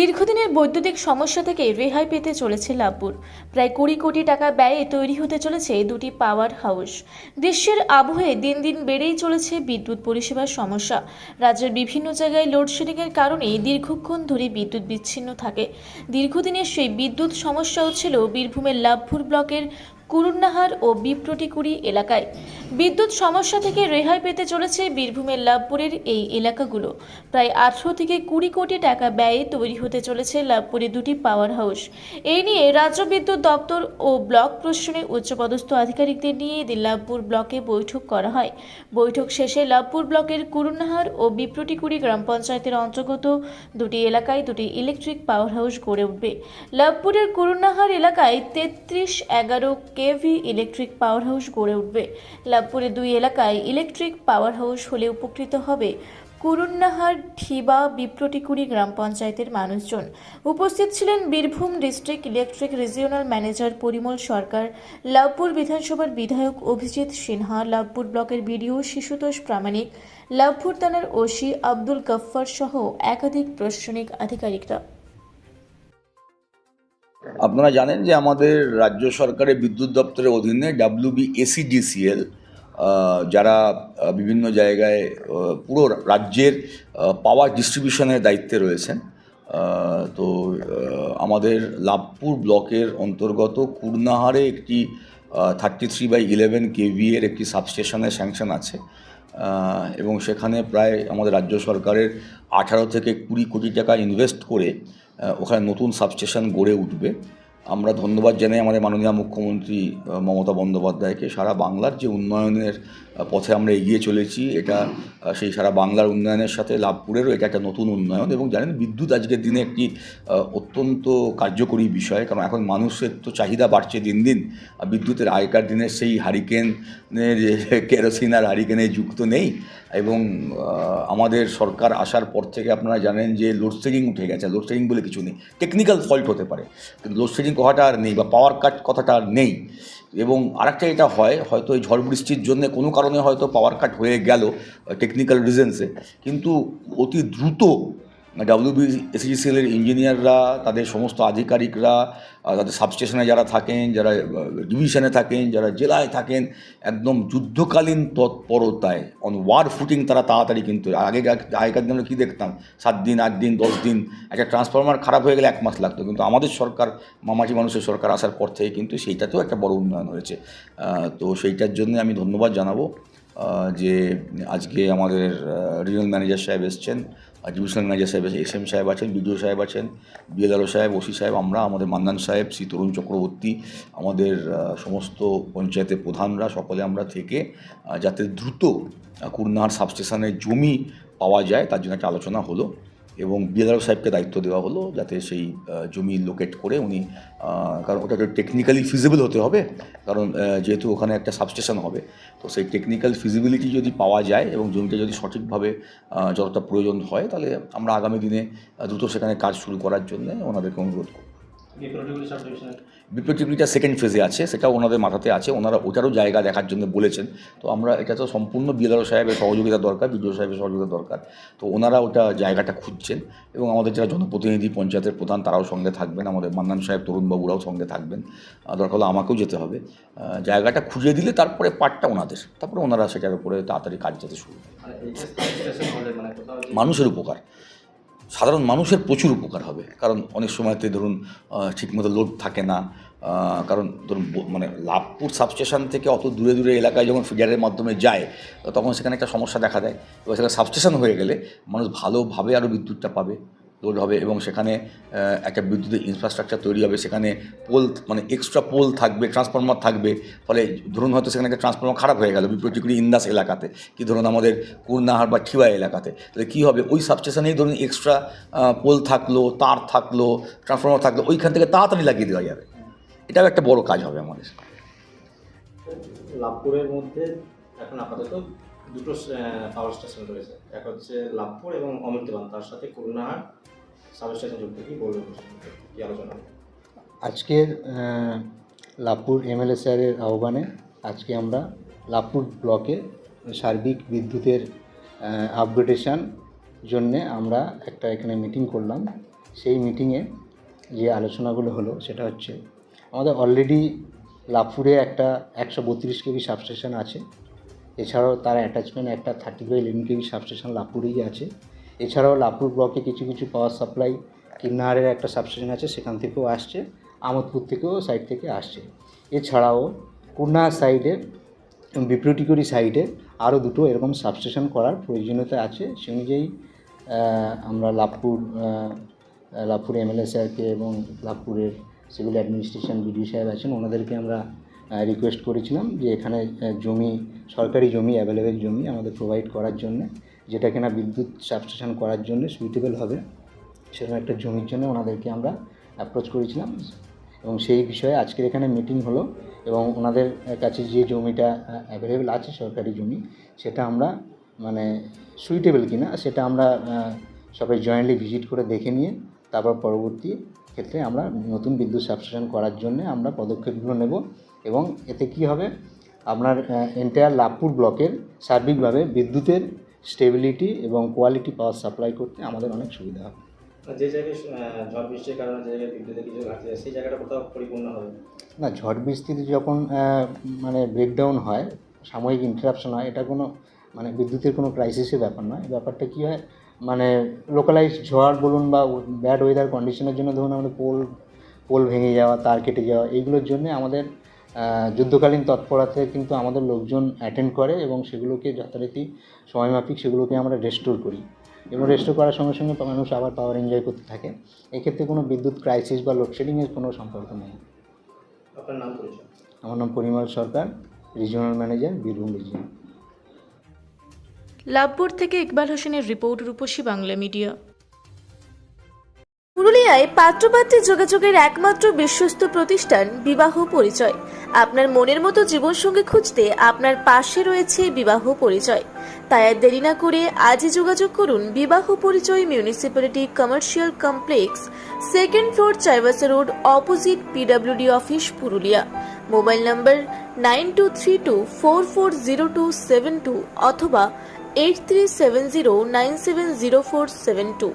দীর্ঘদিনের বৈদ্যুতিক সমস্যা থেকে রেহাই পেতে চলেছে লাভপুর। প্রায় কুড়ি কোটি টাকা ব্যয়ে তৈরি হতে চলেছে দুটি পাওয়ার হাউস। গ্রীষ্মের আবহে দিন দিন বেড়েই চলেছে বিদ্যুৎ পরিষেবার সমস্যা। রাজ্যের বিভিন্ন জায়গায় লোডশেডিংয়ের কারণে দীর্ঘক্ষণ ধরে বিদ্যুৎ বিচ্ছিন্ন থাকে। দীর্ঘদিনের সেই বিদ্যুৎ সমস্যাও ছিল বীরভূমের লাভপুর ব্লকের কুরুন্নাহার ও বিপ্রটিকুড়ি এলাকায়। বিদ্যুৎ সমস্যা থেকে রেহাই পেতে চলেছে বীরভূমের লাভপুরের এই এলাকাগুলো। প্রায় আঠেরো থেকে কুড়ি কোটি টাকা ব্যয়ে তৈরি হতে চলেছে লাভপুরে দুটি পাওয়ার হাউস এই নিয়ে রাজ্য বিদ্যুৎ দপ্তর ও ব্লক প্রশাসনের উচ্চপদস্থ আধিকারিকদের নিয়ে এদিন লাভপুর ব্লকে বৈঠক করা হয়। বৈঠক শেষে লাভপুর ব্লকের কুরুন্নাহার ও বিপ্রটিকুড়ি গ্রাম পঞ্চায়েতের অন্তর্গত দুটি এলাকায় দুটি ইলেকট্রিক পাওয়ার হাউস গড়ে উঠবে। লাভপুরের কুরুন্নাহার এলাকায় তেত্রিশ এগারো কেভি ইলেকট্রিক পাওয়ার হাউস গড়ে উঠবে। লাভপুরের দুই এলাকায় ইলেকট্রিক পাওয়ার হাউস হলে উপকৃত হবে কুরুন্নাহার, ঠিবা, বিপ্রটিকুড়ি গ্রাম পঞ্চায়েতের মানুষজন। উপস্থিত ছিলেন Birbhum district electric regional manager Parimal Sarkar, Labhpur বিধানসভার বিধায়ক অভিজিৎ সিনহা, লাভপুর ব্লকের বিডিও শিশুতোষ প্রামাণিক, লাভপুর থানার ওসি আব্দুল গফ্ফার সহ একাধিক প্রশাসনিক আধিকারিকরা। আপনারা জানেন যে আমাদের রাজ্য সরকারের বিদ্যুৎ দপ্তরের অধীনে ডাব্লিউবি এসিডিসিএল যারা বিভিন্ন জায়গায় পুরো রাজ্যের পাওয়ার ডিস্ট্রিবিউশনের দায়িত্বে রয়েছেন। তো আমাদের লাভপুর ব্লকের অন্তর্গত কুর্নাহারে একটি থার্টি থ্রি বাই ইলেভেন কেভিএর একটি সাবস্টেশনের স্যাংশন আছে। এবং সেখানে প্রায় আমাদের রাজ্য সরকারের আঠারো থেকে কুড়ি কোটি টাকা ইনভেস্ট করে ওখানে নতুন সাবস্টেশন গড়ে উঠবে। আমরা ধন্যবাদ জানাই আমাদের মাননীয় মুখ্যমন্ত্রী মমতা বন্দ্যোপাধ্যায়কে। সারা বাংলার যে উন্নয়নের পথে আমরা এগিয়ে চলেছি, এটা সেই সারা বাংলার উন্নয়নের সাথে লাভপুরেরও এটা একটা নতুন উন্নয়ন এবং জানেন বিদ্যুৎ আজকের দিনে একটি অত্যন্ত কার্যকরী বিষয়। কারণ এখন মানুষের তো চাহিদা বাড়ছে দিন দিন। বিদ্যুতের আগেকার দিনের সেই হারিকেনের কেরোসিন আর হারিকেনে যুক্ত নেই এবং আমাদের সরকার আসার পর থেকে আপনারা জানেন যে লোডশেডিং উঠে গেছে। লোডশেডিং বলে কিছু নেই। টেকনিক্যাল ফল্ট হতে পারে। কিন্তু লোডশেডিং কথাটা আর নেই বা পাওয়ার কাট কথাটা আর নেই এবং আরেকটা এটা হয়, হয়তো এই ঝড় বৃষ্টির জন্য কোনো কারণে হয়তো পাওয়ার কাট হয়ে গেল টেকনিক্যাল রিজেন্সে কিন্তু অতি দ্রুত ডাব্লিউবি এসিজিসিএলের ইঞ্জিনিয়াররা তাদের সমস্ত আধিকারিকরা তাদের সাবস্টেশনে যারা থাকেন, যারা ডিভিশনে থাকেন, যারা জেলায় থাকেন, একদম যুদ্ধকালীন তৎপরতায় অন ওয়ার ফুটিং তারা তাড়াতাড়ি কিন্তু আগে আগেকার দিনে কী দেখতাম? সাত দিন, আট দিন, দশ দিন, একটা ট্রান্সফরমার খারাপ হয়ে গেলে এক মাস লাগতো, কিন্তু আমাদের সরকার, মামাটি মানুষের সরকার আসার পর থেকে কিন্তু সেইটাতেও একটা বড় উন্নয়ন হয়েছে। তো সেইটার জন্য আমি ধন্যবাদ জানাব। যে আজকে আমাদের রিজনাল ম্যানেজার সাহেব এসছেন ডিভিশনাল ম্যানেজার সাহেব এস এম সাহেব আছেন বিডিও সাহেব আছেন বিএলআরও সাহেব ওসি সাহেব, আমরা, আমাদের মান্নান সাহেব, শ্রী তরুণ চক্রবর্তী, আমাদের সমস্ত পঞ্চায়েতের প্রধানরা, সকলে আমরা থেকে যাতে দ্রুত কুরনাহার সাবস্টেশনের জমি পাওয়া যায়, তার জন্য একটা আলোচনা হলো। এবং বিএলআরও সাহেবকে দায়িত্ব দেওয়া হলো যাতে সেই জমি লোকেট করে উনি কারণ ওটাকে টেকনিক্যালি ফিজিবল হতে হবে, কারণ যেহেতু ওখানে একটা সাবস্টেশন হবে, তো সেই টেকনিক্যাল ফিজিবিলিটি যদি পাওয়া যায় এবং জমিটা যদি সঠিকভাবে যতটা প্রয়োজন হয়, তাহলে আমরা আগামী দিনে দ্রুত সেখানে কাজ শুরু করার জন্য ওনাদেরকে অনুরোধ করব। বিপ্লবী সাব সেকেন্ড ফেজে আছে সেটাও ওনাদের মাথাতে আছে ওনারা ওটারও জায়গা দেখার জন্য বলেছেন। তো আমরা এটা তো সম্পূর্ণ বিএলআরও সাহেবের সহযোগিতা দরকার বিডিও সাহেবের সহযোগিতা দরকার। তো ওনারা ওটা জায়গাটা খুঁজছেন এবং আমাদের যারা জনপ্রতিনিধি পঞ্চায়েতের প্রধান তারাও সঙ্গে থাকবেন। আমাদের মান্নান সাহেব তরুণবাবুরাও সঙ্গে থাকবেন। দরকার হলে আমাকেও যেতে হবে। জায়গাটা খুঁজে দিলে তারপরে পার্টটা ওনাদের। তারপরে ওনারা সেটার উপরে তাড়াতাড়ি কাজ যাতে শুরু করে। মানে মানে মানুষের উপকার। সাধারণ মানুষের প্রচুর উপকার হবে। কারণ অনেক সময়তে ধরুন ঠিকমতো লোড থাকে না। কারণ ধরুন মানে লাভপুর সাবস্টেশন থেকে অত দূরে দূরে এলাকায় যখন ফিডারের মাধ্যমে যায়, তখন সেখানে একটা সমস্যা দেখা দেয়। এবার সেখানে সাবস্টেশন হয়ে গেলে মানুষ ভালোভাবে আরও বিদ্যুৎটা পাবে। লোড হবে এবং সেখানে একটা বিদ্যুতের ইনফ্রাস্ট্রাকচার তৈরি হবে। সেখানে পোল মানে এক্সট্রা পোল থাকবে ট্রান্সফরমার থাকবে। ফলে ধরুন হয়তো সেখানে একটা ট্রান্সফরমার খারাপ হয়ে গেল বিপ্রতিক্রিয়া ইন্দাস এলাকাতে। কি ধরুন আমাদের কুরনাহার বা ঠিবা এলাকাতে। তাহলে কী হবে? ওই সাবস্টেশনেই ধরুন এক্সট্রা পোল থাকল, তার থাকল ট্রান্সফরমার থাকল, ওইখান থেকে তাড়াতাড়ি লাগিয়ে দেওয়া যাবে। এটাও একটা বড় কাজ হবে আমাদের। লাভপুরের মধ্যে এখন আপাতত দুটো পাওয়ার স্টেশন রয়েছে। এক হচ্ছে লাভপুর এবং অমৃতবান। তার সাথে করুণাহাট সাব স্টেশন যুক্ত কি? বলবেন কি? আলোচনা? আজকের লাভপুর এমএলএ স্যারের আহ্বানে আজকে আমরা লাভপুর ব্লকে সার্বিক বিদ্যুতের আপগ্রেডেশন জন্যে আমরা একটা এখানে মিটিং করলাম। সেই মিটিংয়ে যে আলোচনাগুলো হলো, সেটা হচ্ছে আমাদের অলরেডি লাভপুরে একটা একশো বত্রিশ কেবি সাবস্টেশন আছে। এছাড়াও তার অ্যাটাচমেন্ট একটা thirty five eleven KV substation লাভপুরেই আছে। এছাড়াও লাভপুর ব্লকে কিছু কিছু পাওয়ার সাপ্লাই কিন্নারের একটা সাবস্টেশন আছে, সেখান থেকেও আসছে, আমোদপুর থেকেও সাইড থেকে আসছে। এছাড়াও কুন্না সাইডে বিপ্লটিকুড়ি সাইডে আরও দুটো এরকম সাবস্টেশন করার প্রয়োজনীয়তা আছে। সে অনুযায়ী আমরা লাভপুর লাভপুর এমএলএ স্যারকে এবং লাভপুরের সিভিল অ্যাডমিনিস্ট্রেশন বিডিও সাহেব আছেন, ওনাদেরকে আমরা রিকোয়েস্ট করেছিলাম যে এখানে জমি, সরকারি জমি অ্যাভেলেবেল জমি আমাদের প্রোভাইড করার জন্য, যেটা কিনা বিদ্যুৎ সাবস্টেশন করার জন্য সুইটেবল হবে, সেরকম একটা জমির জন্য ওনাদেরকে আমরা অ্যাপ্রোচ করেছিলাম। এবং সেই বিষয়ে আজকের এখানে মিটিং হলো এবং ওনাদের কাছে যে জমিটা অ্যাভেলেবেল আছে সরকারি জমি, সেটা আমরা মানে সুইটেবল কিনা, সেটা আমরা সবাই জয়েন্টলি ভিজিট করে দেখে নিয়ে, তারপর পরবর্তী ক্ষেত্রে আমরা নতুন বিদ্যুৎ সাবস্টেশন করার জন্য আমরা পদক্ষেপগুলো নেব এবং এতে কি হবে? আপনার এন্টায়ার লাভপুর ব্লকের সার্বিকভাবে বিদ্যুতের স্টেবিলিটি এবং কোয়ালিটি পাওয়ার সাপ্লাই করতে আমাদের অনেক সুবিধা হবে। যে জায়গায় ঝড় বৃষ্টির কারণে যে জায়গায় বিদ্যুতের কিছু ঘাটতি সেই জায়গাটা কোথাও পরিপূর্ণ হবে? না ঝড় বৃষ্টিতে যখন মানে ব্রেকডাউন হয় সাময়িক ইন্টারাপশন হয় এটা কোনো মানে বিদ্যুতের কোনো ক্রাইসিসের ব্যাপার নয়। ব্যাপারটা কী হয় মানে লোকালাইজ ঝড় বলুন বা ব্যাড ওয়েদার কন্ডিশনের জন্য ধরুন আমাদের পোল পোল ভেঙে যাওয়া তার কেটে যাওয়া এইগুলোর জন্য আমাদের যুদ্ধকালীন তৎপরতায় কিন্তু আমাদের লোকজন অ্যাটেন্ড করে এবং সেগুলোকে যথারীতি সময়মাফিক সেগুলোকে আমরা রেস্টোর করি এবং রেস্টোর করার সঙ্গে সঙ্গে মানুষ আবার পাওয়ার এনজয় করতে থাকে। এক্ষেত্রে কোনো বিদ্যুৎ ক্রাইসিস বা লোডশেডিংয়ের কোনো সম্পর্ক নেই। আপনার নাম আমার নাম Parimal Sarkar regional manager Birbhum region Labhpur থেকে ইকবাল হোসেনের রিপোর্ট রূপসী বাংলা মিডিয়া। পুরুলিয়ায় পাত্রপাত্রী যোগাযোগের একমাত্র বিশ্বস্ত প্রতিষ্ঠান বিবাহ পরিচয়। আপনার মনের মতো জীবনসঙ্গী খুঁজতে আপনার পাশে রয়েছে বিবাহ পরিচয়। তাই আর দেরি না করে আজই যোগাযোগ করুন বিবাহ পরিচয় municipality commercial complex, second floor Chaibasa road, opposite PWD office Purulia. Mobile number nine two three two four four zero two seven two অথবা eight three seven zero nine seven zero four seven two